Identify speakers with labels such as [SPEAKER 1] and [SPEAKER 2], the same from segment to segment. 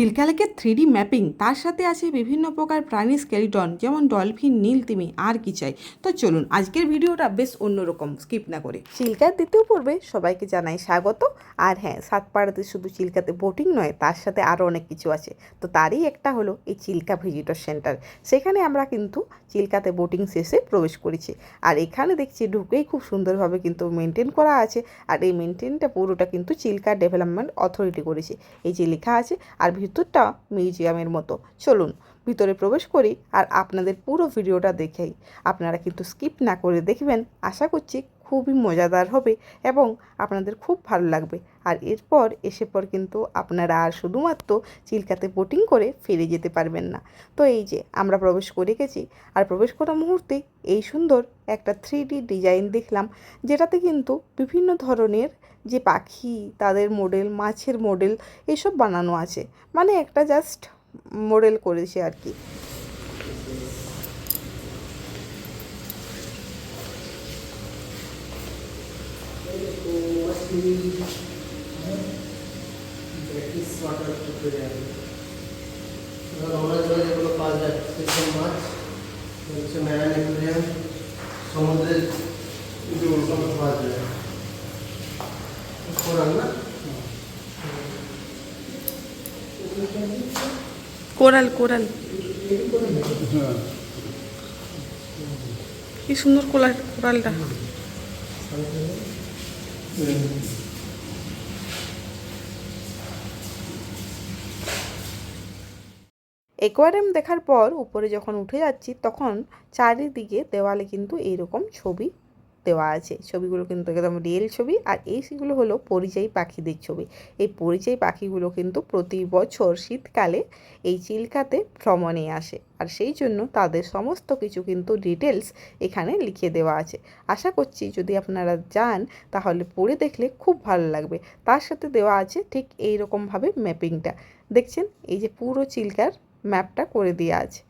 [SPEAKER 1] চিল্কালেকের three mapping, তার সাথে আছে বিভিন্ন প্রকার প্রাণী স্কেলিটন, যেমন ডলফিন, নীল তিমি আর কি চাই। তো চলুন, আজকের ভিডিওটা বেশ অন্যরকম, স্কিপ না করে।
[SPEAKER 2] চিল্কার দ্বিতীয় পর্বে সবাইকে জানাই স্বাগত। আর হ্যাঁ সাতপাড়াতে শুধু চিল্কাতে বোটিং নয়, তার সাথে আরও অনেক কিছু আছে। তো তারই একটা হলো এই চিল্কা ভিজিটর সেন্টার। সেখানে আমরা কিন্তু চিল্কাতে বোটিং শেষে প্রবেশ করেছি। আর এখানে দেখছি ঢুকেই খুব সুন্দরভাবে কিন্তু মেনটেন করা আছে। আর এই মেনটেনটা পুরোটা কিন্তু চিল্কা ডেভেলপমেন্ট অথরিটি করেছে। এই যে লেখা আছে, আর ভিতরটা মিউজিয়ামের মতো। চলুন, ভিতরে প্রবেশ করি আর আপনাদের পুরো ভিডিওটা দেখেই। আপনারা কিন্তু স্কিপ না করে দেখবেন। আশা করছি খুবই মজাদার হবে এবং আপনাদের খুব ভালো লাগবে। আর এরপর এসে পর কিন্তু আপনারা আর শুধুমাত্র চিল্কাতে বোটিং করে ফিরে যেতে পারবেন না। তো এই যে আমরা প্রবেশ করে গেছি আর প্রবেশ করার মুহূর্তে এই সুন্দর একটা থ্রি ডিজাইন দেখলাম, যেটাতে কিন্তু বিভিন্ন ধরনের যে পাখি, তাদের মডেল মাছের মডেল এসব বানানো আছে। মানে একটা জাস্ট মডেল করেছে আর কি।
[SPEAKER 3] ব্রিটিশ ওয়াটার অ্যাকুয়ারিয়াম আমরা জলে যেগুলো পাওয়া যায় সেসব মাছ হচ্ছে ম্যারান অ্যাকুয়ারিয়াম সমুদ্রের যেগুলো পাওয়া যায় কোরাল না
[SPEAKER 1] কোরাল কোরাল। কি সুন্দর কোরাল, কোরালটা।
[SPEAKER 2] অ্যাকোয়ারিয়াম দেখার পর উপরে যখন উঠে যাচ্ছি তখন চারিদিকে দেওয়ালে কিন্তু এইরকম ছবি দেওয়া আছে। ছবিগুলো কিন্তু একদম রিয়েল ছবি। আর এইগুলো হলো পরিযায়ী পাখিদের ছবি। এই পরিযায়ী পাখিগুলো কিন্তু প্রতি বছর শীতকালে এই চিল্কাতে ভ্রমণে আসে। আর সেই জন্য তাদের সমস্ত কিছু কিন্তু ডিটেলস এখানে লিখে দেওয়া আছে। আশা করছি যদি আপনারা যান, তাহলে পড়ে দেখলে খুব ভালো লাগবে। তার সাথে দেওয়া আছে ঠিক এই রকমভাবে ম্যাপিংটা দেখছেন? এই যে পুরো চিল্কার ম্যাপটা করে দেওয়া আছে।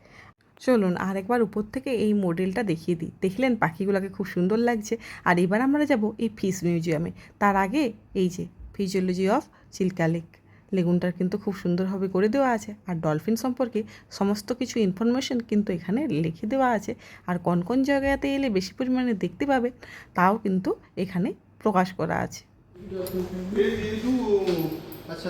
[SPEAKER 1] চলুন আরেকবার উপর থেকে এই মডেলটা দেখিয়ে দিই। দেখলেন পাখিগুলোকে খুব সুন্দর লাগছে। আর এবার আমরা যাব এই ফিস মিউজিয়ামে। তার আগে এই যে ফিজিওলজি অফ চিল্কা লেক। লেগুনটার কিন্তু খুব সুন্দরভাবে করে দেওয়া আছে। আর ডলফিন সম্পর্কে সমস্ত কিছু ইনফরমেশন কিন্তু এখানে লিখে দেওয়া আছে। আর কোন কোন জায়গাতে এলে বেশি পরিমাণে দেখতে পাবে তাও কিন্তু এখানে প্রকাশ করা আছে।
[SPEAKER 3] আচ্ছা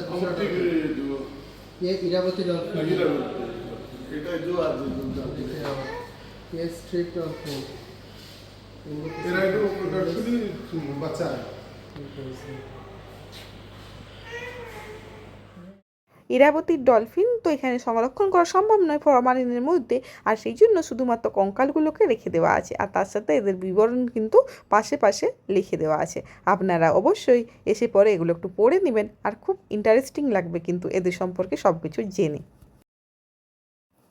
[SPEAKER 4] হ্যাঁ। হ্যাঁ।
[SPEAKER 2] ইরাবতীর ডলফিন তো এখানে সংরক্ষণ করা সম্ভব নয় ফরমালিনের মধ্যে আর সেই জন্য শুধুমাত্র কঙ্কালগুলোকে রেখে দেওয়া আছে আর তার সাথে এদের বিবরণ কিন্তু পাশে পাশে লিখে দেওয়া আছে। আপনারা অবশ্যই এসে পরে এগুলো একটু পড়ে নেবেন আর খুব ইন্টারেস্টিং লাগবে কিন্তু এদের সম্পর্কে সব কিছু জেনে।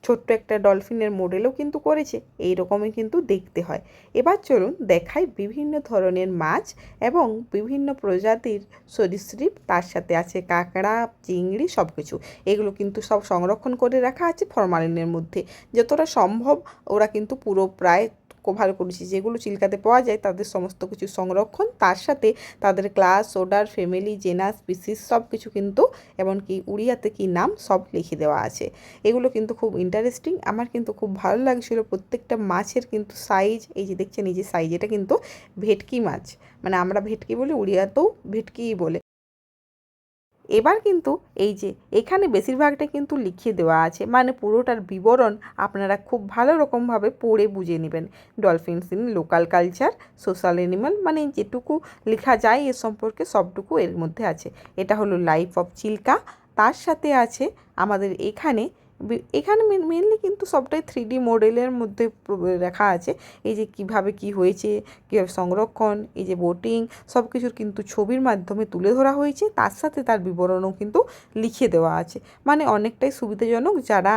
[SPEAKER 2] ছোট্ট একটা ডলফিনের মডেলও কিন্তু করেছে, এই রকমই কিন্তু দেখতে হয়। এবার চলুন দেখাই বিভিন্ন ধরনের মাছ এবং বিভিন্ন প্রজাতির সরীসৃপ, তার সাথে আছে কাঁকড়া, চিংড়ি সব কিছু এগুলো কিন্তু সব সংরক্ষণ করে রাখা আছে ফরমালিনের মধ্যে। যতটা সম্ভব ওরা কিন্তু পুরো প্রায় কভার করেছি। যেগুলো চিল্কাতে পাওয়া যায়, তাদের সমস্ত কিছু সংরক্ষণ। তার সাথে তাদের class order family genus species সব কিছু কিন্তু, এমনকি উড়িয়াতে কি নাম, সব লিখে দেওয়া আছে। এগুলো কিন্তু খুব ইন্টারেস্টিং আমার কিন্তু খুব ভালো লাগছিল প্রত্যেকটা মাছের কিন্তু সাইজ এই যে দেখছেন, এই যে সাইজ এটা কিন্তু ভেটকি মাছ। মানে আমরা ভেটকি বলি, উড়িয়াতেও ভেটকিই বলে। এবার কিন্তু এই যে এখানে বেশিরভাগটা কিন্তু লিখিয়ে দেওয়া আছে মানে পুরোটার বিবরণ আপনারা খুব ভালো রকমভাবে পড়ে বুঝে নেবেন। Dolphins in local culture, social animal মানে যেটুকু লেখা যায় এ সম্পর্কে সবটুকু এর মধ্যে আছে। এটা হলো লাইফ অফ চিল্কা, তার সাথে আছে আমাদের এখানে এখানে মেনলি কিন্তু সবটাই থ্রি ডি মডেলের মধ্যে রাখা আছে। এই যে কীভাবে কি হয়েছে, কীভাবে সংরক্ষণ, এই যে বোটিং সব কিছুর কিন্তু ছবির মাধ্যমে তুলে ধরা হয়েছে। তার সাথে তার বিবরণও কিন্তু লিখে দেওয়া আছে। মানে অনেকটাই সুবিধাজনক যারা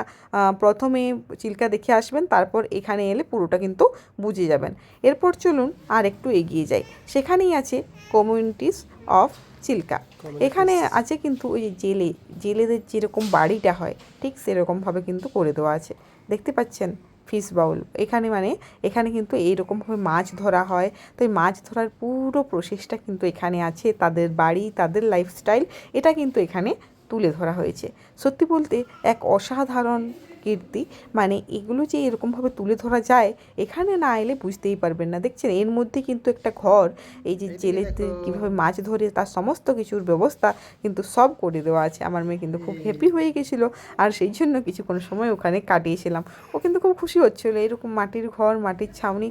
[SPEAKER 2] প্রথমে চিল্কা দেখে আসবেন, তারপর এখানে এলে পুরোটা কিন্তু বুঝে যাবেন। এরপর চলুন আর একটু এগিয়ে যাই। সেখানেই আছে কমিউনিটিস অফ চিল্কা। এখানে আছে কিন্তু ওই জেলে জেলেদের যেরকম বাড়িটা হয় ঠিক সেরকমভাবে কিন্তু করে দেওয়া আছে। দেখতে পাচ্ছেন? ফিশ বাউল এখানে মানে এখানে কিন্তু এইরকমভাবে মাছ ধরা হয়। তো এই মাছ ধরার পুরো প্রসেসটা কিন্তু এখানে আছে। তাদের বাড়ি তাদের লাইফস্টাইল এটা কিন্তু এখানে
[SPEAKER 5] তুলে ধরা হয়েছে। সত্যি বলতে এক অসাধারণ কীর্তি মানে এগুলো যে এরকমভাবে তুলে ধরা যায় এখানে না এলে বুঝতেই পারবেন না। দেখছেন এর মধ্যে কিন্তু একটা ঘর এই যে জেলেতে কীভাবে মাছ ধরে তার সমস্ত কিছুর ব্যবস্থা কিন্তু সব করে দেওয়া আছে। আমার মেয়ে কিন্তু খুব হ্যাপি হয়ে গেছিল আর সেই জন্য কিছুক্ষণ সময় ওখানে কাটিয়েছিলাম। ও কিন্তু খুব খুশি হচ্ছিল। এরকম মাটির ঘর মাটির ছাউনি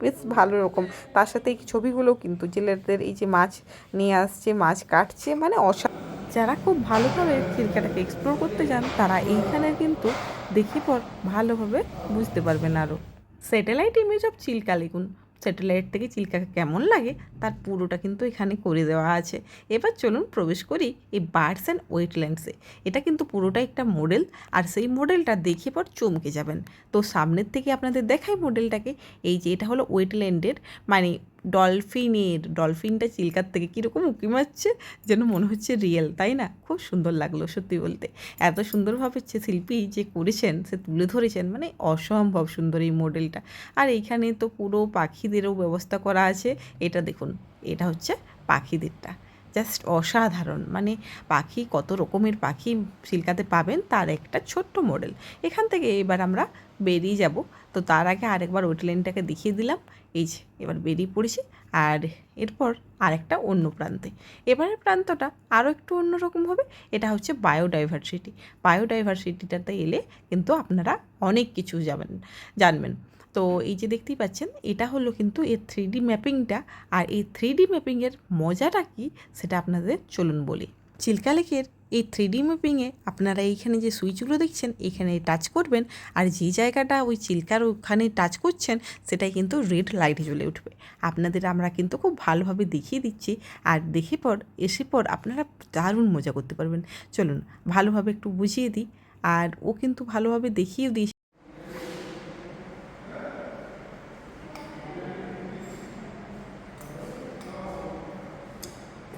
[SPEAKER 5] বেশ ভালো রকম। তার সাথে এই ছবিগুলো কিন্তু জেলেদের এই যে মাছ নিয়ে আসছে মাছ কাটছে মানে অসা
[SPEAKER 2] যারা খুব ভালোভাবে চিল্কাটাকে এক্সপ্লোর করতে চান, তারা এইখানে কিন্তু দেখে পর ভালোভাবে বুঝতে পারবেন আরও স্যাটেলাইট ইমেজ অফ চিল্কা লিখুন স্যাটেলাইট থেকে চিল্কাকে কেমন লাগে, তার পুরোটা কিন্তু এখানে করে দেওয়া আছে। এবার চলুন প্রবেশ করি এই বার্ডস অ্যান্ড ওয়েটল্যান্ডসে এটা কিন্তু পুরোটাই একটা মডেল আর সেই মডেলটা দেখে পর চমকে যাবেন। তো সামনের থেকে আপনাদের দেখাই মডেলটাকে এই যে এটা হলো ওয়েটল্যান্ডের মানে ডলফিনের, ডলফিনটা চিল্কার থেকে কীরকম উঁকি মারছে যেন মনে হচ্ছে রিয়েল তাই না? খুব সুন্দর লাগল সত্যি বলতে। এত সুন্দরভাবে হচ্ছে শিল্পী যে করেছেন, সে তুলে ধরেছেন মানে অসম্ভব সুন্দর এই মডেলটা আর এইখানে তো পুরো পাখিদেরও ব্যবস্থা করা আছে। এটা দেখুন, এটা হচ্ছে পাখিদেরটা। জাস্ট অসাধারণ। মানে পাখি, কত রকমের পাখি শিলকাতে পাবেন, তার একটা ছোট্ট মডেল এখান থেকে এবার আমরা বেরিয়ে যাব। তো তার আগে আরেকবার ওয়েটল্যান্ডটাকে দেখিয়ে দিলাম। এই যে, এবার বেরিয়ে পড়েছি। আর এরপর আরেকটা অন্য প্রান্তে। এবারের প্রান্তটা আরও একটু অন্যরকম হবে। এটা হচ্ছে বায়োডাইভার্সিটি বায়োডাইভার্সিটিটাতে এলে কিন্তু আপনারা অনেক কিছু যাবেন, জানবেন। তো এই যে দেখতেই পাচ্ছেন, এটা হলো কিন্তু এর থ্রি ম্যাপিংটা আর এই থ্রি ম্যাপিংয়ের মজাটা কি, সেটা আপনাদের চলুন বলি। চিল্কা লেকের এই থ্রি ডি ম্যাপিংয়ে আপনারা এইখানে যে সুইচগুলো দেখছেন, এখানে টাচ করবেন আর যে জায়গাটা ওই চিল্কার ওখানে টাচ করছেন, সেটাই কিন্তু রেড লাইট জ্বলে উঠবে। আপনাদের আমরা কিন্তু খুব ভালোভাবে দেখিয়ে দিচ্ছি আর দেখে পর, এসে পর আপনারা দারুণ মজা করতে পারবেন। চলুন ভালোভাবে একটু বুঝিয়ে দিই। আর ও কিন্তু ভালোভাবে দেখিয়ে দিই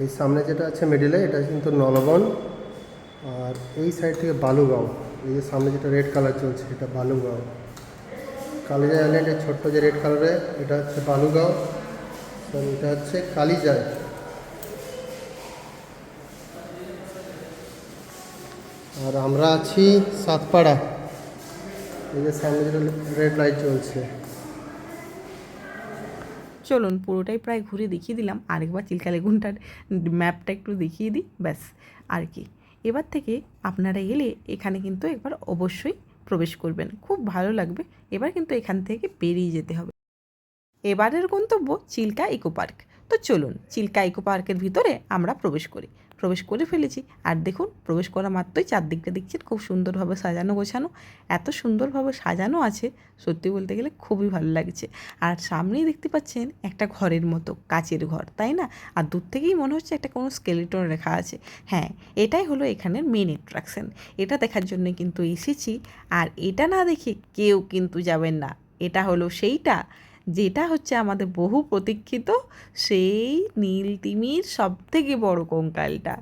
[SPEAKER 3] এই সামনে যেটা আছে মিডিলে এটা কিন্তু নলবন। আর এই সাইড থেকে বালুগাঁও। এই যে সামনে যেটা রেড কালার চলছে, এটা বালুগাঁও। কালিজাই আইল্যান্ডের ছোট্ট যে রেড কালারে এটা হচ্ছে বালুগাঁও। এটা হচ্ছে কালিজাই আর আমরা আছি সাতপাড়া। এই যে সামনে যেটা রেড লাইট চলছে।
[SPEAKER 2] চলুন পুরোটাই প্রায় ঘুরে দেখিয়ে দিলাম। আরেকবার চিল্কা লেগুনটার ম্যাপটা একটু দেখিয়ে দিই, ব্যাস। আর কি। এবার থেকে আপনারা এলে এখানে কিন্তু একবার অবশ্যই প্রবেশ করবেন। খুব ভালো লাগবে। এবার কিন্তু এখান থেকে বেরিয়ে যেতে হবে। এবারের গন্তব্য চিল্কা ইকো পার্ক। তো চলুন, চিল্কা ইকো পার্কের ভিতরে আমরা প্রবেশ করি। প্রবেশ করে ফেলেছি। আর দেখুন, প্রবেশ করা মাত্রই চারদিকটা দেখছেন, খুব সুন্দরভাবে সাজানো গোছানো। এত সুন্দরভাবে সাজানো আছে, সত্যি বলতে গেলে খুবই ভালো লাগছে। আর সামনেই দেখতে পাচ্ছেন একটা ঘরের মতো, কাচের ঘর, তাই না? আর দূর থেকেই মনে হচ্ছে একটা কোনো স্কেলেটন রেখা আছে। হ্যাঁ এটাই হলো এখানের মেন অ্যাট্রাকশন এটা দেখার জন্য কিন্তু এসেছি। আর এটা না দেখে কেউ কিন্তু যাবেন না। এটা হলো সেইটা। যেটা হচ্ছে আমাদের বহু প্রতীক্ষিত সেই নীল তিমির সব থেকে বড় কঙ্কালটা।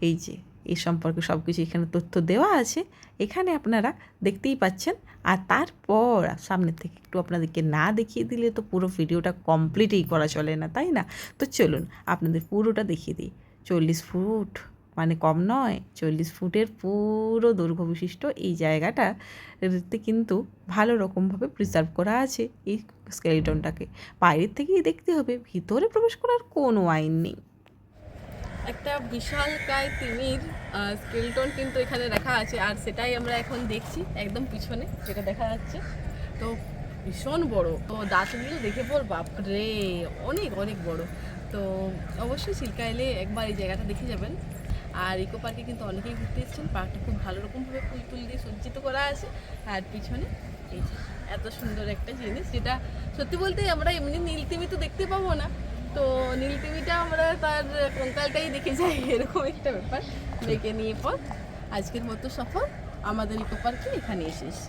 [SPEAKER 2] এই যে এই সম্পর্কে সব কিছু এখানে তথ্য দেওয়া আছে। এখানে আপনারা দেখতেই পাচ্ছেন। আর তারপর সামনের থেকে একটু আপনাদেরকে না দেখিয়ে দিলে তো পুরো ভিডিওটা কমপ্লিটই করা চলে না, তাই না? তো চলুন, আপনাদের পুরোটা দেখিয়ে দিই। চল্লিশ ফুট। মানে কম নয়, চল্লিশ ফুটের পুরো দৈর্ঘ্য বিশিষ্ট এই জায়গাটা কিন্তু ভালো রকমভাবে প্রিজার্ভ করা আছে এই স্কেলিটনটাকে বাইরের থেকেই দেখতে হবে, ভিতরে প্রবেশ করার কোনো আইন নেই।
[SPEAKER 6] একটা বিশাল কায় তিমির স্কেলটন কিন্তু এখানে রাখা আছে আর সেটাই আমরা এখন দেখছি একদম পিছনে, যেটা দেখা যাচ্ছে। তো ভীষণ বড়। তো দাঁতগুলো দেখে পর বাপরে অনেক অনেক বড়। তো অবশ্যই চিল্কা এলে একবার এই জায়গাটা দেখে যাবেন। আর ইকো পার্কে কিন্তু অনেকেই ঘুরতে এসেছেন। পার্কটা খুব ভালো রকমভাবে ফুল ফুল দিয়ে সজ্জিত করা আছে। আর পিছনে এই এত সুন্দর একটা জিনিস যেটা সত্যি বলতে আমরা এমনি নীলতিমি তো দেখতে পাবো না। তো নীলতিমিটা আমরা তার কঙ্কালটাই দেখে যাই, এরকম একটা ব্যাপার। দেখে নিয়ে পর আজকের মতো সফর আমাদের ইকো পার্কে এখানে এসেছি